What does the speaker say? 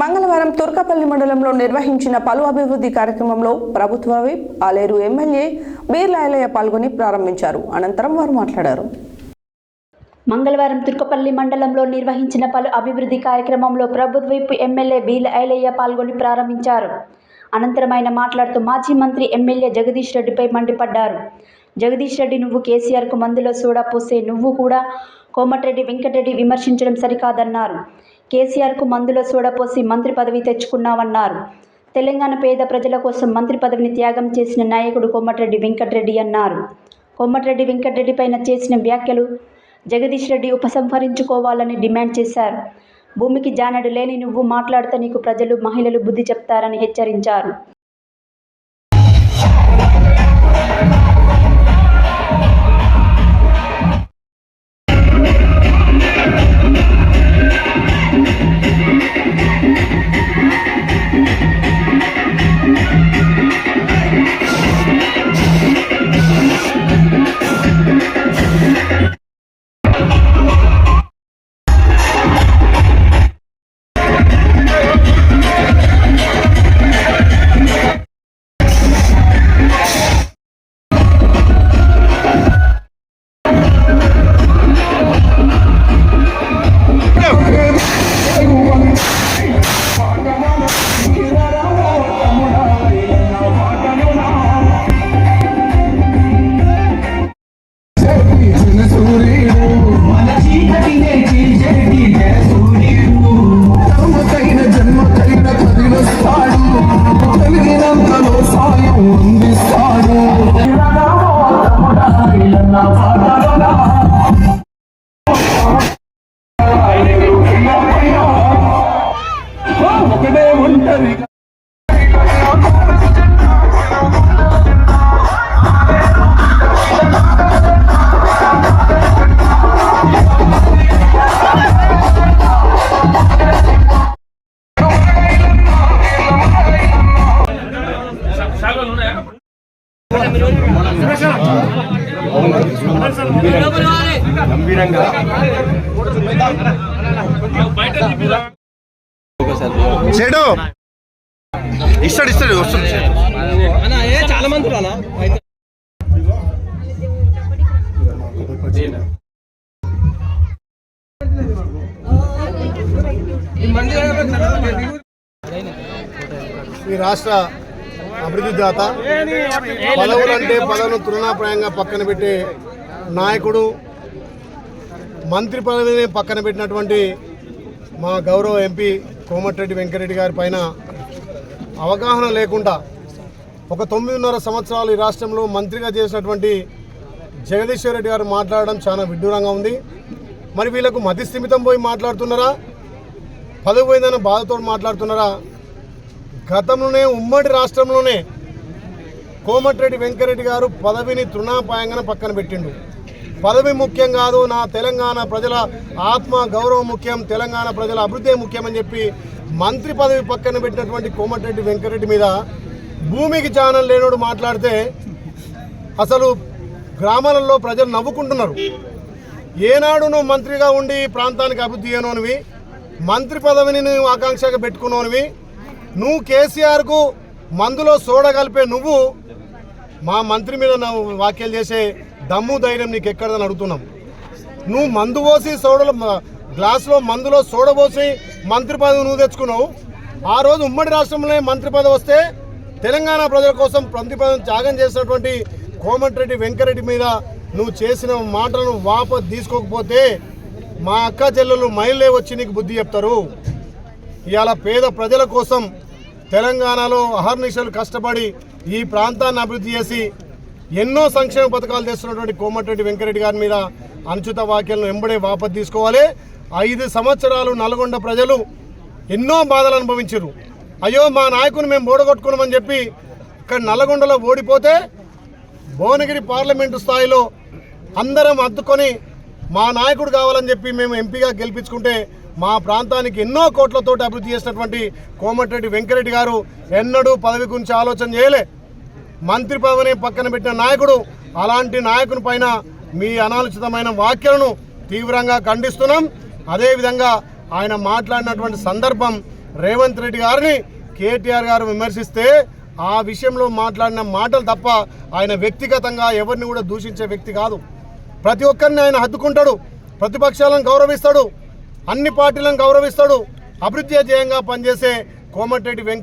మంగళవారం తుర్కపల్లి మండలంలో నిర్వహించిన పలు అభివృద్ధి కార్యక్రమంలో ప్రభుత్వ విప్ ఆలేరు ఎమ్మెల్యే బీర్లాయలయ్య పాల్గొని ప్రారంభించారు. అనంతరం వారు మాట్లాడారు. మంగళవారం తుర్కపల్లి మండలంలో నిర్వహించిన పలు అభివృద్ధి కార్యక్రమంలో ప్రభుత్వ విప్ ఎమ్మెల్యే బీల ఐలయ్య పాల్గొని ప్రారంభించారు. అనంతరం ఆయన మాట్లాడుతూ మాజీ మంత్రి ఎమ్మెల్యే జగదీష్ రెడ్డిపై మండిపడ్డారు. జగదీష్ రెడ్డి నువ్వు కేసీఆర్కు మందులో సోడా పోసే నువ్వు కూడా కోమటిరెడ్డి వెంకటరెడ్డి విమర్శించడం సరికాదన్నారు. కేసీఆర్కు మందులో సోడపోసి మంత్రి పదవి తెచ్చుకున్నావన్నారు. తెలంగాణ పేద ప్రజల కోసం మంత్రి పదవిని త్యాగం చేసిన నాయకుడు కోమటిరెడ్డి వెంకటరెడ్డి అన్నారు. కోమటిరెడ్డి వెంకటరెడ్డి పైన చేసిన వ్యాఖ్యలు జగదీష్ రెడ్డి ఉపసంహరించుకోవాలని డిమాండ్ చేశారు. భూమికి జానడు లేని నువ్వు మాట్లాడితే నీకు ప్రజలు మహిళలు బుద్ధి చెప్తారని హెచ్చరించారు. ఉంటది చెడు ఇస్తాడు ఇస్తాడు వస్తుంది. అన్న ఏ చాలా మంది ఈ రాష్ట్ర అభివృద్ధి దాత పదవులంటే పదవులను తృణాప్రాయంగా పక్కన పెట్టే నాయకుడు మంత్రి పదవిని పక్కన పెట్టినటువంటి మా గౌరవ ఎంపీ కోమటిరెడ్డి వెంకరెడ్డి గారి పైన అవగాహన లేకుండా ఒక తొమ్మిదిన్నర సంవత్సరాలు ఈ రాష్ట్రంలో మంత్రిగా చేసినటువంటి జగదీశ్వర్ రెడ్డి గారు మాట్లాడడం చాలా విడ్డూరంగా ఉంది. మరి వీళ్ళకు మతి స్థిమితం పోయి మాట్లాడుతున్నారా? పదవి పోయిందన్న బాధతో మాట్లాడుతున్నారా? గతంలోనే ఉమ్మడి రాష్ట్రంలోనే కోమటిరెడ్డి వెంకరెడ్డి గారు పదవిని తృణాపాయంగా పక్కన పెట్టిండు. పదవి ముఖ్యం కాదు నా తెలంగాణ ప్రజల ఆత్మ గౌరవం ముఖ్యం తెలంగాణ ప్రజల అభివృద్ధి ముఖ్యం అని చెప్పి మంత్రి పదవి పక్కన పెట్టినటువంటి కోమటిరెడ్డి వెంకరెడ్డి మీద భూమికి జానం లేనోడు మాట్లాడితే అసలు గ్రామాలలో ప్రజలు నవ్వుకుంటున్నారు. ఏనాడు నువ్వు మంత్రిగా ఉండి ప్రాంతానికి అభివృద్ధి చేయనోనివి మంత్రి పదవిని నువ్వు ఆకాంక్షగా పెట్టుకున్నోనివి నువ్వు కేసీఆర్కు మందులో సోడ కలిపే నువ్వు మా మంత్రి మీద వ్యాఖ్యలు చేసే దమ్ము ధైర్యం నీకు ఎక్కడదని అడుగుతున్నాం. నువ్వు మందు పోసి సోడలు గ్లాసులో మందులో సోడబోసి మంత్రి పదవి నువ్వు తెచ్చుకున్నావు. ఆ రోజు ఉమ్మడి రాష్ట్రంలో మంత్రి పదవి వస్తే తెలంగాణ ప్రజల కోసం మంత్రి పదవిని త్యాగం చేసినటువంటి కోమటిరెడ్డి వెంకరెడ్డి మీద నువ్వు చేసిన మాటలను వాప తీసుకోకపోతే మా అక్క చెల్లెలు మైలే వచ్చి నీకు బుద్ధి చెప్తారు. ఇవాళ పేద ప్రజల కోసం తెలంగాణలో అహర్నిశలు కష్టపడి ఈ ప్రాంతాన్ని అభివృద్ధి చేసి ఎన్నో సంక్షేమ పథకాలు తెస్తున్నటువంటి కోమటిరెడ్డి వెంకరెడ్డి గారి మీద అనుచిత వ్యాఖ్యలను వెంబడే వాపసు తీసుకోవాలి. ఐదు సంవత్సరాలు నల్గొండ ప్రజలు ఎన్నో బాధలు అనుభవించారు అయ్యో మా నాయకుని మేము ఓడగొట్టుకున్నామని చెప్పి ఇక్కడ నల్లగొండలో ఓడిపోతే భువనగిరి పార్లమెంటు స్థాయిలో అందరం అద్దుకొని మా నాయకుడు కావాలని చెప్పి మేము ఎంపీగా గెలిపించుకుంటే మా ప్రాంతానికి ఎన్నో కోట్లతోటి అభివృద్ధి చేసినటువంటి కోమటిరెడ్డి వెంకరెడ్డి గారు ఎన్నడూ పదవి గురించి ఆలోచన చేయలే. మంత్రి పదవిని పక్కన పెట్టిన నాయకుడు అలాంటి నాయకుని పైన మీ అనాలోచితమైన వ్యాఖ్యలను తీవ్రంగా ఖండిస్తున్నాం. అదేవిధంగా ఆయన మాట్లాడినటువంటి సందర్భం రేవంత్ రెడ్డి గారిని కేటీఆర్ గారు విమర్శిస్తే ఆ విషయంలో మాట్లాడిన మాటలు తప్ప ఆయన వ్యక్తిగతంగా ఎవరిని కూడా దూషించే వ్యక్తి కాదు. ప్రతి ఒక్కరిని ఆయన హద్దుకుంటాడు ప్రతిపక్షాలను గౌరవిస్తాడు అన్ని పార్టీలను గౌరవిస్తాడు అభివృద్ధి అధ్యయంగా పనిచేసే కోమటిరెడ్డి వెంకట